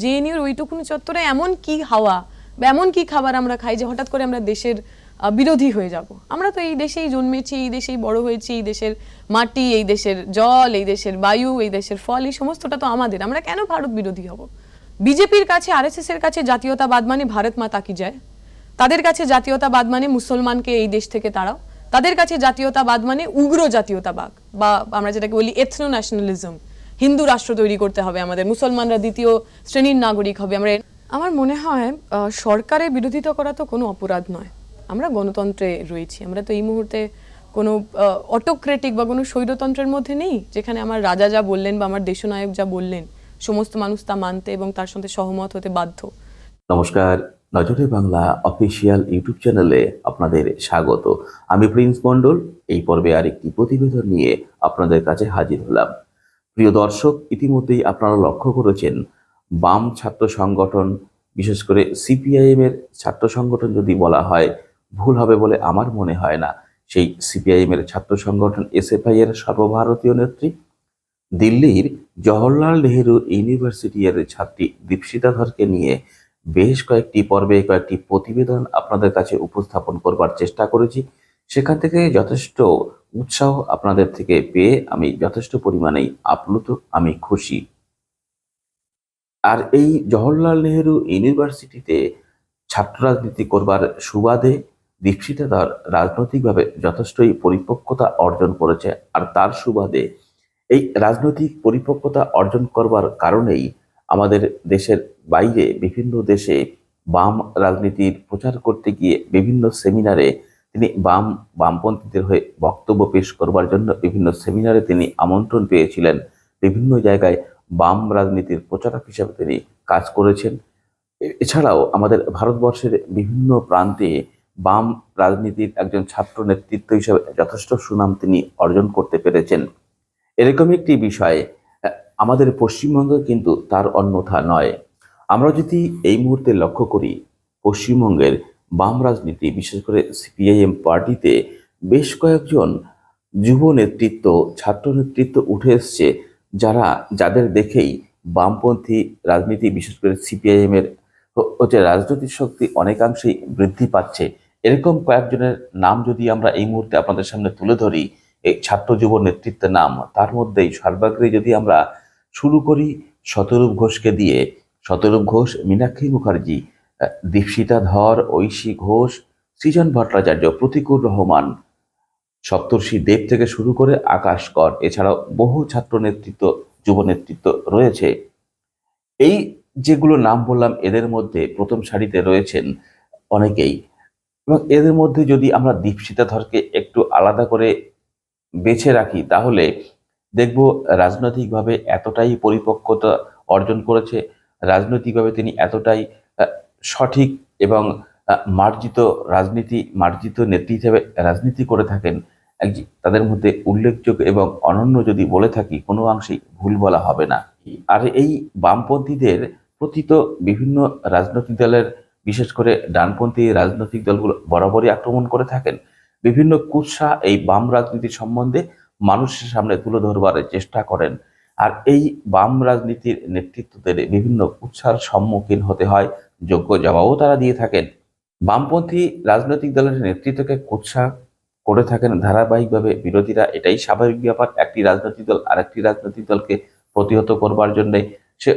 জেএনইউর ওইটুকুনি চত্বরে এমন কি হাওয়া বা এমন কি খাবার আমরা খাই যে হঠাৎ করে আমরা দেশের বিরোধী হয়ে যাব? আমরা তো এই দেশেই জন্মেছি, এই দেশেই বড় হয়েছি, এই দেশের মাটি, এই দেশের জল, এই দেশের বায়ু, এই দেশের ফল, এই সমস্তটা তো আমাদের। আমরা কেন ভারত বিরোধী হব? বিজেপির কাছে, আরএসএস এর কাছে জাতীয়তাবাদ মানে ভারত মাতা কি যায় তাদের কাছে জাতীয়তাবাদ মানে মুসলমানকে এই দেশ থেকে তাড়াও। তাদের কাছে জাতীয়তাবাদ মানে উগ্র জাতীয়তাবাদ বা আমরা যেটাকে বলি এথনো ন্যাশনালিজম হিন্দু রাষ্ট্র তৈরি করতে হবে আমাদের মুসলমানরা দ্বিতীয় শ্রেণির নাগরিক হবে আমরা আমার মনে হয় সরকারের বিরোধিতা করা তো কোনো অপরাধ নয়। আমরা গণতন্ত্রে রয়েছি আমরা তো এই মুহূর্তে কোনো অটোক্রেটিক বা কোনো স্বৈরতন্ত্রের মধ্যে নেই যেখানে আমার রাজা যা বললেন বা আমার দেশনায়ক যা বললেন সমস্ত মানুষ তা মানতে এবং তার সাথে সহমত হতে বাধ্য। নমস্কার নজরে বাংলা অফিসিয়াল ইউটিউব চ্যানেলে আপনাদের স্বাগত। আমি প্রিন্স মণ্ডল এই পর্বে আরেকটি প্রতিবেদন নিয়ে আপনাদের কাছে হাজির হলাম। প্রিয় দর্শক, ইতিমধ্যেই আপনারা লক্ষ্য করেছেন, বাম ছাত্র সংগঠন, বিশেষ করে সিপিআইএম এর ছাত্র সংগঠন যদি বলা হয়, ভুল হবে বলে আমার মনে হয় না। সেই সিপিআইএম এর ছাত্র সংগঠন এসএফআই এর সর্বভারতীয় নেত্রী, দিল্লির জওহরলাল নেহেরু ইউনিভার্সিটি এর ছাত্রী দীপশিতা ধরকে নিয়ে বেশ কয়েকটি পর্বে কয়েকটি প্রতিবেদন আপনাদের কাছে উপস্থাপন করবার চেষ্টা করেছি। সেখান থেকে যথেষ্ট উৎসাহ আপনাদের থেকে পেয়ে আমি যথেষ্ট পরিমাণেই আপ্লুত, আমি খুশি। আর এই জওহরলাল নেহেরু ইউনিভার্সিটিতে ছাত্র রাজনীতি করবার সুবাদে দীপশিতা ধর রাজনৈতিকভাবে যথেষ্টই পরিপক্কতা অর্জন করেছে আর তার সুবাদে এই রাজনৈতিক পরিপক্কতা অর্জন করবার কারণেই আমাদের দেশের বাইরে বিভিন্ন দেশে বাম রাজনীতির প্রচার করতে গিয়ে বিভিন্ন সেমিনারে তিনি বাম, বামপন্থীদের হয়ে বক্তব্য পেশ করবার জন্য বিভিন্ন সেমিনারে তিনি আমন্ত্রণ পেয়েছিলেন। বিভিন্ন জায়গায় বাম রাজনীতির প্রচারক হিসাবে তিনি কাজ করেছেন। এছাড়াও আমাদের ভারতবর্ষের বিভিন্ন প্রান্তে বাম রাজনীতির একজন ছাত্র নেতৃত্ব হিসাবে যথেষ্ট সুনাম তিনি অর্জন করতে পেরেছেন। এরকম একটি বিষয়ে আমাদের পশ্চিমবঙ্গ কিন্তু তার অন্যথা নয়। আমরা যদি এই মুহূর্তে লক্ষ্য করি, পশ্চিমবঙ্গের বাম রাজনীতি, বিশেষ করে সিপিআইএম পার্টিতে বেশ কয়েকজন যুব নেতৃত্ব, ছাত্র নেতৃত্ব উঠে এসছে, যারা, যাদের দেখেই বামপন্থী রাজনীতি, বিশেষ করে সিপিআইএম এর হচ্ছে রাজনৈতিক শক্তি অনেকাংশেই বৃদ্ধি পাচ্ছে। এরকম কয়েকজনের নাম যদি আমরা এই মুহূর্তে আপনাদের সামনে তুলে ধরি, এই ছাত্র যুব নেতৃত্বের নাম, তার মধ্যেই সর্বাগ্রে যদি আমরা শুরু করি শতরূপ ঘোষকে দিয়ে শতরূপ ঘোষ, মীনাক্ষী মুখার্জি দীপশিতা ধর, ঐশী ঘোষ, সৃজন ভট্টাচার্য প্রতিকুর রহমান। সপ্তর্ষি দেব থেকে শুরু করে আকাশ কর, এছাড়াও বহু ছাত্র নেতৃত্ব, যুব নেতৃত্ব রয়েছে। এই যেগুলো নাম বললাম, এদের মধ্যে প্রথম সারিতে রয়েছেন অনেকেই। এবং এদের মধ্যে যদি আমরা দীপশিতা ধরকে একটু আলাদা করে বেছে রাখি, তাহলে দেখব রাজনৈতিকভাবে এতটাই পরিপক্কতা অর্জন করেছে, রাজনৈতিকভাবে তিনি এতটাই সঠিক এবং মার্জিত রাজনীতি, মার্জিত নেত্রী হিসেবে রাজনীতি করে থাকেন তাদের মধ্যে উল্লেখযোগ্য এবং অনন্য যদি বলে থাকি, কোনো অংশেই ভুল বলা হবে না। আর এই বামপন্থীদের প্রতি তো বিভিন্ন রাজনৈতিক দলের, বিশেষ করে ডানপন্থী রাজনৈতিক দলগুলো বরাবরই আক্রমণ করে থাকেন। বিভিন্ন কুৎসা এই বাম রাজনীতি সম্বন্ধে মানুষের সামনে তুলে ধরবার চেষ্টা করেন। আর এই বাম রাজনীতির নেতৃত্বদের বিভিন্ন কুৎসার সম্মুখীন হতে হয় যোগ্য জবাবও তারা দিয়ে থাকেন। বামপন্থী রাজনৈতিক দলের নেতৃত্বকে কুৎসা করে থাকেন ধারাবাহিকভাবে। বিরোধীরা এটাই স্বাভাবিক ব্যাপার, একটি রাজনৈতিক দল আরেকটি রাজনৈতিক দলকে প্রতিহত করবার জন্যে সে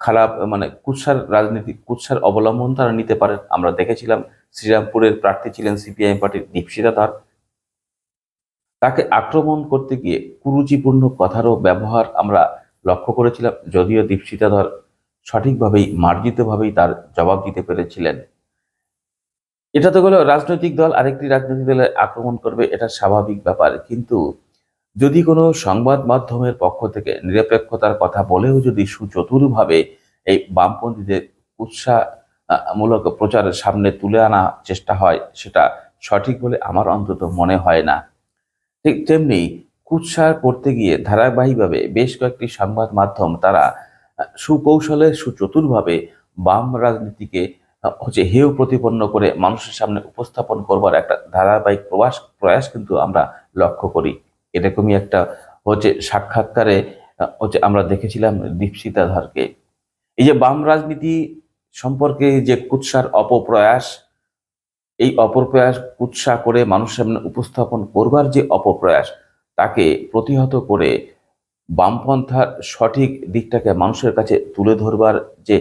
খারাপ মানে কুৎসার রাজনীতি, কুৎসার অবলম্বন তারা নিতে পারেন। আমরা দেখেছিলাম শ্রীরামপুরের প্রার্থী ছিলেন সিপিআইএম পার্টির দীপশিতা ধর। তাকে আক্রমণ করতে গিয়ে কুরুচিপূর্ণ কথারও ব্যবহার আমরা লক্ষ্য করেছিলাম, যদিও দীপশিতা ধর সঠিকভাবেই, মার্জিতভাবেই তার জবাব দিতে পেরেছিলেন। এটা তো হলো রাজনৈতিক দল, আরেকটি রাজনৈতিক দলে আক্রমণ করবে, এটা স্বাভাবিক ব্যাপার। কিন্তু যদি কোনো সংবাদ মাধ্যমের পক্ষ থেকে নিরপেক্ষতার কথা বলেও যদি সুচতুরভাবে এই বামপন্থীদের উৎসাহমূলক প্রচারের সামনে তুলে আনা চেষ্টা হয়, সেটা সঠিক বলে আমার অন্তত মনে হয় না। ঠিক তেমনি কুৎসা করতে গিয়ে ধারাবাহিকভাবে বেশ কয়েকটি সংবাদ মাধ্যম তারা সুকৌশলে, সুচতুরভাবে বাম রাজনীতিকে হচ্ছে হেয় প্রতিপন্ন করে মানুষের সামনে উপস্থাপন করবার একটা ধারাবাহিক প্রবাস, প্রয়াস কিন্তু আমরা লক্ষ্য করি। এরকমই একটা হচ্ছে সাক্ষাৎকারে হচ্ছে আমরা দেখেছিলাম দীপশিতা ধরকে এই যে বাম রাজনীতি সম্পর্কে যে কুৎসার অপপ্রয়াস এই অপপ্রয়াস কুৎসা করে মানুষের সামনে উপস্থাপন করবার যে অপপ্রয়াস, তাকে প্রতিহত করে বামপন্থার সঠিক দিকটাকে মানুষের কাছে তুলে ধরবার যে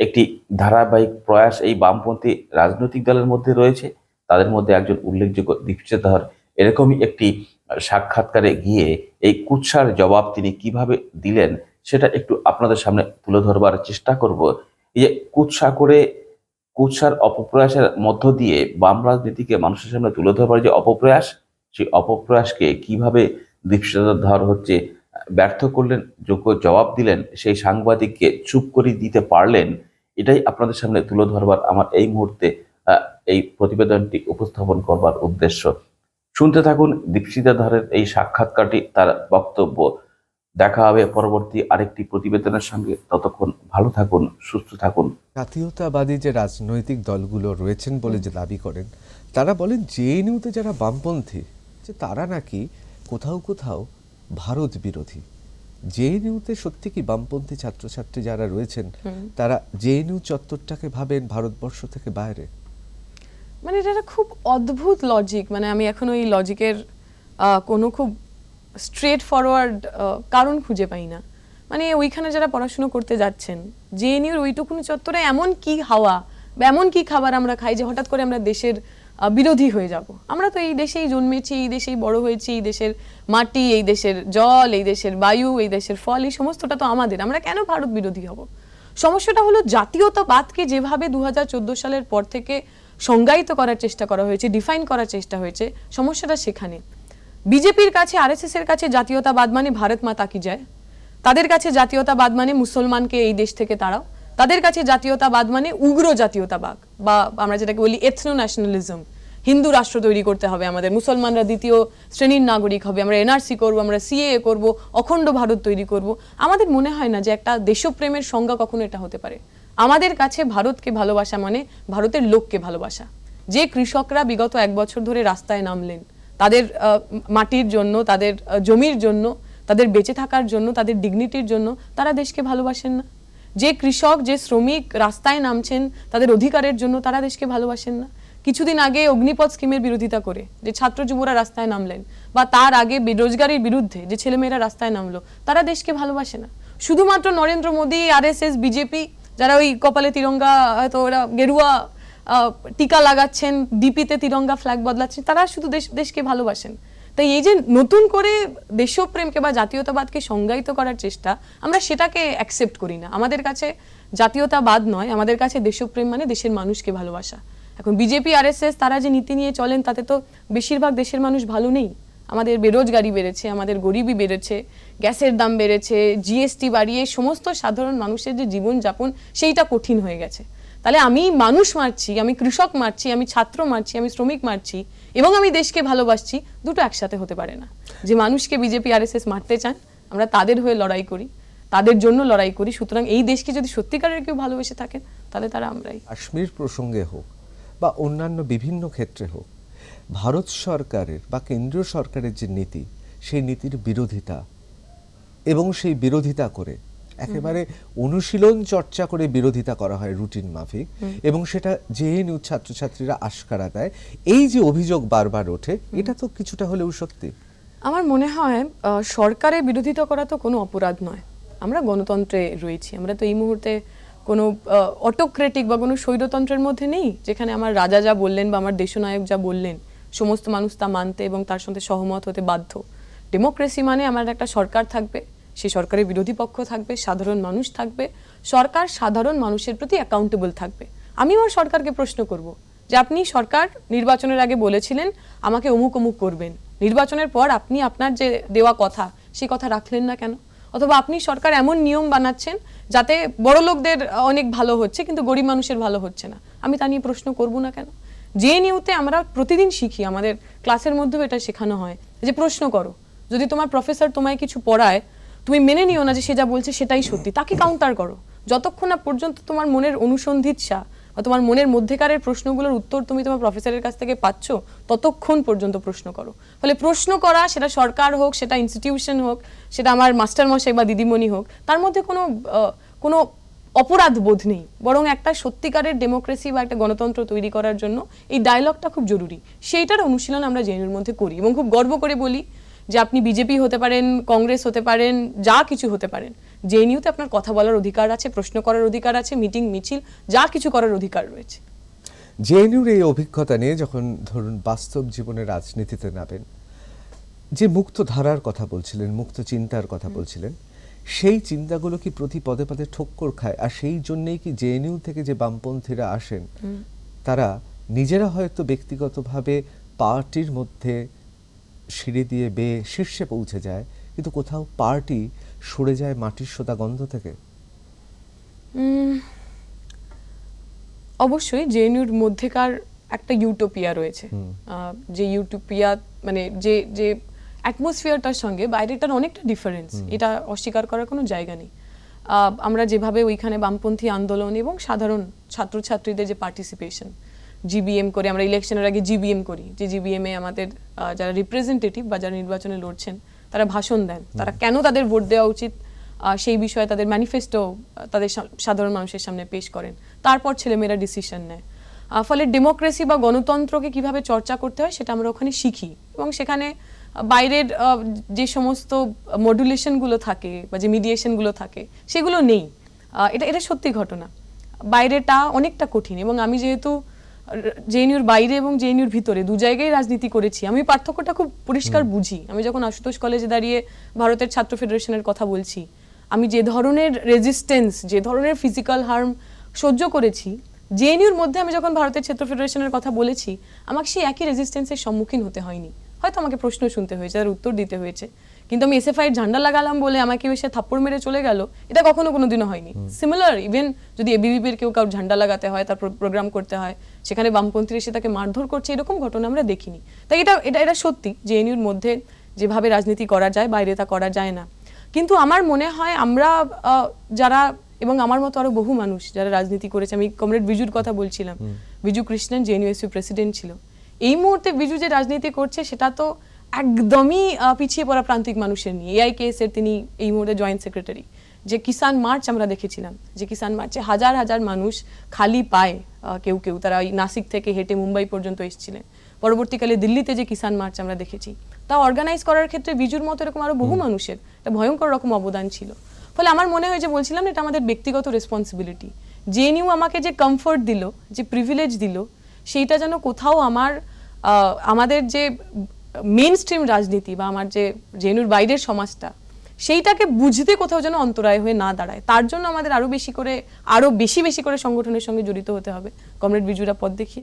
একটি ধারাবাহিক প্রয়াস এই বামপন্থী রাজনৈতিক দলের মধ্যে রয়েছে, তাদের মধ্যে একজন উল্লেখযোগ্য দীপশিতা ধর এরকমই একটি সাক্ষাৎকারে গিয়ে এই কুৎসার জবাব তিনি কীভাবে দিলেন, সেটা একটু আপনাদের সামনে তুলে ধরবার চেষ্টা করব। এই যে কুৎসা করে কুৎসার অপপ্রয়াসের মধ্য দিয়ে বাম রাজনীতিকে মানুষের সামনে তুলে ধরবার যে অপপ্রয়াস, সেই অপপ্রয়াসকে কীভাবে ধর হচ্ছে ব্যর্থ করলেন, যোগ্য জবাব দিলেন, সেই সাংবাদিককে চুপ করে দিতে পারলেন, এটাই আপনাদের সামনে তুলে ধরবার আমার এই মুহূর্তে এই প্রতিবেদনটি উপস্থাপন করবার উদ্দেশ্য। শুনতে থাকুন দীপশিতা ধরের এই সাক্ষাৎকারটি, তার বক্তব্য। দেখা হবে পরবর্তী আরেকটি প্রতিবেদনের সঙ্গে। ততক্ষণ ভালো থাকুন সুস্থ থাকুন। জাতীয়তাবাদী যে রাজনৈতিক দলগুলো রয়েছেন বলে যে দাবি করেন তারা বলেন জেএনইউতে যারা বামপন্থী যে তারা নাকি কোথাও কোথাও ভারত বিরোধী। জেএনইউতে সত্যি কি বামপন্থী ছাত্রছাত্রী যারা রয়েছেন তারা জেএনইউ চত্বরটাকে ভাবেন ভারতবর্ষ থেকে বাইরে? মানে এটা খুব অদ্ভুত লজিক মানে আমি এখন ওই লজিকের কোনো খুব স্ট্রেট ফরওয়ার্ড কারণ খুঁজে পাই না। মানে ওইখানে যারা পড়াশুনো করতে যাচ্ছেন জেএনইউর ওইটুকুনি চত্বরে এমন কি হাওয়া বা এমন কি খাবার আমরা খাই যে হঠাৎ করে আমরা দেশের বিরোধী হয়ে যাব। আমরা তো এই দেশেই জন্মেছি, এই দেশেই বড় হয়েছি, এই দেশের মাটি, এই দেশের জল, এই দেশের বায়ু, এই দেশের ফল, এই সমস্তটা তো আমাদের। আমরা কেন ভারত বিরোধী হব? সমস্যাটা হলো জাতীয়তাবাদকে যেভাবে দু হাজার চোদ্দ সালের পর থেকে সংজ্ঞায়িত করার চেষ্টা করা হয়েছে ডিফাইন করার চেষ্টা হয়েছে, সমস্যাটা সেখানে। বিজেপির কাছে, আরএসএস এর কাছে জাতীয়তাবাদ মানে ভারত মাতা কি যায় তাদের কাছে জাতীয়তাবাদ মানে মুসলমানকে এই দেশ থেকে তাড়াও। তাদের কাছে জাতীয়তাবাদ মানে উগ্র জাতীয়তাবাদ বা আমরা যেটাকে বলি এথনো ন্যাশনালিজম হিন্দু রাষ্ট্র তৈরি করতে হবে আমাদের, মুসলমানরা দ্বিতীয় শ্রেণির নাগরিক হবে, আমরা এনআরসি করব, আমরা সিএ করব, অখণ্ড ভারত তৈরি করব। আমাদের মনে হয় না যে একটা দেশপ্রেমের সংজ্ঞা কখনো এটা হতে পারে। আমাদের কাছে ভারতকে ভালোবাসা মানে ভারতের লোককে ভালোবাসা। যে কৃষকরা বিগত এক বছর ধরে রাস্তায় নামলেন তাদের মাটির জন্য, তাদের জমির জন্য, তাদের বেঁচে থাকার জন্য, তাদের ডিগনিটির জন্য তারা দেশকে ভালোবাসেন না। যে কৃষক, যে শ্রমিক রাস্তায় নামছেন, তাদের অধিকারের জন্য তারা দেশকে ভালোবাসেন না। কিছুদিন আগে অগ্নিপথ স্কিমের বিরোধিতা করে যে ছাত্র যুবরা রাস্তায় নামলেন বা তার আগে বেরোজগারির বিরুদ্ধে যে ছেলেমেয়েরা রাস্তায় নামলো, তারা দেশকে ভালোবাসে না। শুধুমাত্র নরেন্দ্র মোদী, আরএসএস, বিজেপি, যারা ওই কপালে তিরঙ্গা, হয়তো ওরা গেরুয়া টিকা লাগাচ্ছেন ডিপিতে তিরঙ্গা ফ্ল্যাগ বদলাচ্ছেন, তারা শুধু দেশ, দেশকে ভালোবাসেন। তাই এই যে নতুন করে দেশপ্রেমকে বা জাতীয়তাবাদকে সংজ্ঞায়িত করার চেষ্টা, আমরা সেটাকে অ্যাকসেপ্ট করি না। আমাদের কাছে জাতীয়তাবাদ নয়, আমাদের কাছে দেশপ্রেম মানে দেশের মানুষকে ভালোবাসা। এখন বিজেপি আরএসএস তারা যে নীতি নিয়ে চলেন, তাতে তো বেশিরভাগ দেশের মানুষ ভালো নেই। আমাদের বেরোজগারি বেড়েছে, আমাদের গরিবি বেড়েছে, গ্যাসের দাম বেড়েছে জিএসটি বাড়িয়ে সমস্ত সাধারণ মানুষের যে জীবনযাপন, সেইটা কঠিন হয়ে গেছে। তাহলে আমি মানুষ মারছি, আমি কৃষক মারছি, আমি ছাত্র মারছি, আমি শ্রমিক মারছি এবং আমি দেশকে ভালোবাসছি, দুটো একসাথে হতে পারে না। যে মানুষকে বিজেপি, আরএসএস মারতে চান, আমরা তাদের হয়ে লড়াই করি, তাদের জন্য লড়াই করি, সুতরাং এই দেশকে যদি সত্যিকারের কেউ ভালোবেসে থাকেন, তাহলে তারা আমরাই। কাশ্মীর প্রসঙ্গে হোক বা অন্যান্য বিভিন্ন ক্ষেত্রে হোক, ভারত সরকারের বা কেন্দ্রীয় সরকারের যে নীতি, সেই নীতির বিরোধিতা এবং সেই বিরোধিতা করে একেবারে অনুশীলন চর্চা করে বিরোধিতা করা হয় রুটিন মাফিক এবং সেটা জেএনইউ ছাত্রছাত্রীরা আশকারা দেয়। এই যে অভিযোগ বারবার ওঠে এটা তো কিছুটা হলেও সত্যি। আমার মনে হয় সরকারের বিরোধিতা করা তো কোনো অপরাধ নয়। আমরা গণতন্ত্রে রয়েছি আমরা তো এই মুহূর্তে কোনো অটোক্রেটিক বা কোনো স্বৈরতন্ত্রের মধ্যে নেই যেখানে আমার রাজা যা বললেন বা আমার দেশনায়ক যা বললেন সমস্ত মানুষ তা মানতে এবং তার সাথে সহমত হতে বাধ্য। ডেমোক্রেসি মানে আমার একটা সরকার থাকবে সেই সরকারের বিরোধী পক্ষ থাকবে, সাধারণ মানুষ থাকবে, সরকার সাধারণ মানুষের প্রতি অ্যাকাউন্টেবল থাকবে। আমিও আর সরকারকে প্রশ্ন করব যে আপনি সরকার নির্বাচনের আগে বলেছিলেন আমাকে অমুক অমুক করবেন। নির্বাচনের পর আপনি আপনার যে দেওয়া কথা, সেই কথা রাখলেন না কেন? অথবা আপনি সরকার এমন নিয়ম বানাচ্ছেন যাতে বড় লোকদের অনেক ভালো হচ্ছে কিন্তু গরিব মানুষের ভালো হচ্ছে না। আমি তা নিয়ে প্রশ্ন করব না কেন? যে নিউতে আমরা প্রতিদিন শিখি, আমাদের ক্লাসের মধ্যেও এটা শেখানো হয় যে প্রশ্ন করো। যদি তোমার প্রফেসর তোমায় কিছু পড়ায় তুমি মেনে নিও না যে সে যা বলছে সেটাই সত্যি। তাকে কাউন্টার করো। যতক্ষণ না পর্যন্ত তোমার মনের অনুসন্ধিৎসা বা তোমার মনের মধ্যেকারের প্রশ্নগুলোর উত্তর তুমি তোমার প্রফেসরের কাছ থেকে পাচ্ছ, ততক্ষণ পর্যন্ত প্রশ্ন করো। ফলে প্রশ্ন করা সেটা সরকার হোক, সেটা ইনস্টিটিউশন হোক, সেটা আমার মাস্টার মশাই বা দিদিমণি হোক, তার মধ্যে কোনো কোনো অপরাধ বোধ নেই। বরং একটা সত্যিকারের ডেমোক্রেসি বা একটা গণতন্ত্র তৈরি করার জন্য এই ডায়লগটা খুব জরুরি। সেইটার অনুশীলন আমরা জেনুর মধ্যে করি এবং খুব গর্ব করে বলি যে আপনি বিজেপি হতে পারেন কংগ্রেস হতে পারেন যা কিছু হতে পারেন। জেএনইউতে আপনার কথা বলার অধিকার আছে প্রশ্ন করার অধিকার আছে মিটিং মিছিল যা কিছু করার অধিকার রয়েছে। জেএনইউর এই অভিজ্ঞতা নিয়ে যখন ধরুন বাস্তব জীবনে রাজনীতিতে নামেন যে মুক্ত ধারার কথা বলছিলেন মুক্ত চিন্তার কথা বলছিলেন সেই চিন্তাগুলো কি প্রতি পদে পদে ঠক্কর খায়? আর সেই জন্যেই কি জেএনইউ থেকে যে বামপন্থীরা আসেন তারা নিজেরা হয়তো ব্যক্তিগতভাবে পার্টির মধ্যে সিঁড়ি দিয়ে বেয়ে শীর্ষে পৌঁছে যায় কিন্তু কোথাও পার্টি সরে যায় মাটির সোদা গন্ধ থেকে। অবশ্যই জেএনইউর মধ্যেকার একটা ইউটোপিয়া রয়েছে। যে ইউটোপিয়া মানে যে যে অ্যাটমসফিয়ারটার সঙ্গে বাইরেটার অনেকটা ডিফারেন্স এটা অস্বীকার করার কোনো জায়গা নেই। আহ, আমরা যেভাবে ওইখানে বামপন্থী আন্দোলন এবং সাধারণ ছাত্রছাত্রীদের যে পার্টিসিপেশন জিবিএম করে আমরা ইলেকশনের আগে জিবিএম করি। যে জিবিএম এ আমাদের যারা রিপ্রেজেন্টেটিভ বা যারা নির্বাচনে লড়ছেন তারা ভাষণ দেন। তারা কেন তাদের ভোট দেওয়া উচিত? সেই বিষয়ে তাদের ম্যানিফেস্টো তাদের সাধারণ মানুষের সামনে পেশ করেন। তারপর ছেলেমেয়েরা ডিসিশন নেয়। ফলে ডেমোক্রেসি বা গণতন্ত্রকে কীভাবে চর্চা করতে হয় সেটা আমরা ওখানে শিখি। এবং সেখানে বাইরের যে সমস্ত মডুলেশনগুলো থাকে বা যে মিডিয়েশনগুলো থাকে সেগুলো নেই। এটা এটা সত্যি ঘটনা। বাইরেটা অনেকটা কঠিন। এবং আমি যেহেতু জেএনইউর বাইরে এবং জেএনইউর ভিতরে দু জায়গায় রাজনীতি করেছি। আমি পার্থক্যটা খুব পরিষ্কার বুঝি। আমি যখন আশুতোষ কলেজে দাঁড়িয়ে ভারতের ছাত্র ফেডারেশনের কথা বলছি আমি যে ধরনের রেজিস্ট্যান্স যে ধরনের ফিজিক্যাল হার্ম সহ্য করেছি জেএনইউর মধ্যে আমি যখন ভারতের ছাত্র ফেডারেশনের কথা বলেছি আমাকে সেই একই রেজিস্ট্যান্সের সম্মুখীন হতে হয়নি। হয়তো আমাকে প্রশ্ন শুনতে হয়েছে তার উত্তর দিতে হয়েছে। কিন্তু আমি এসএফআই ঝান্ডা লাগালাম বলে আমাকে এসে থাপ্পড় মেরে চলে গেল এটা কখনো কোনোদিনও হয়নি। সিমিলার ইভেন যদি এবিভিপির কেউ কারোর ঝান্ডা লাগাতে হয় তার প্রোগ্রাম করতে হয় সেখানে বামপন্থীরা এসে তাকে মারধর করছে এরকম ঘটনা আমরা দেখিনি। তাই এটা এটা এটা সত্যি যে এনইউর মধ্যে যেভাবে রাজনীতি করা যায় বাইরে তা করা যায় না। কিন্তু আমার মনে হয় আমরা যারা এবং আমার মতো আরও বহু মানুষ যারা রাজনীতি করেছে আমি কমরেড বিজুর কথা বলছিলাম। বিজু কৃষ্ণন জেএনইউএসইউ প্রেসিডেন্ট ছিল। এই মুহূর্তে বিজু যে রাজনীতি করছে সেটা তো একদমই পিছিয়ে পড়া প্রান্তিক মানুষের নিয়ে। এআইকেএস এর তিনি এই মুহূর্তে জয়েন্ট সেক্রেটারি। যে কিষান মার্চ আমরা দেখেছিলাম। যে কিষান মার্চে হাজার হাজার মানুষ খালি পায় কেউ কেউ তারা ওই নাসিক থেকে হেঁটে মুম্বাই পর্যন্ত এসেছিলেন। পরবর্তীকালে দিল্লিতে যে কিষান মার্চ আমরা দেখেছি তা অর্গানাইজ করার ক্ষেত্রে বিজুর মতো এরকম আরও বহু মানুষের একটা ভয়ঙ্কর রকম অবদান ছিল। ফলে আমার মনে হয় যে বলছিলাম না, এটা আমাদের ব্যক্তিগত রেসপন্সিবিলিটি জেএনইউ আমাকে যে কমফোর্ট দিল যে প্রিভিলেজ দিল সেইটা যেন কোথাও আমার আমাদের যে মেন স্ট্রিম রাজনীতি বা আমার যে জেনুর বাইরের সমাজটা সেইটাকে বুঝতে কোথাও যেন অন্তরায় হয়ে না দাঁড়ায়। তার জন্য আমাদের আরও বেশি করে আরও বেশি বেশি করে সংগঠনের সঙ্গে জড়িত হতে হবে। কমরেড বিজুরা পদ দেখিয়ে।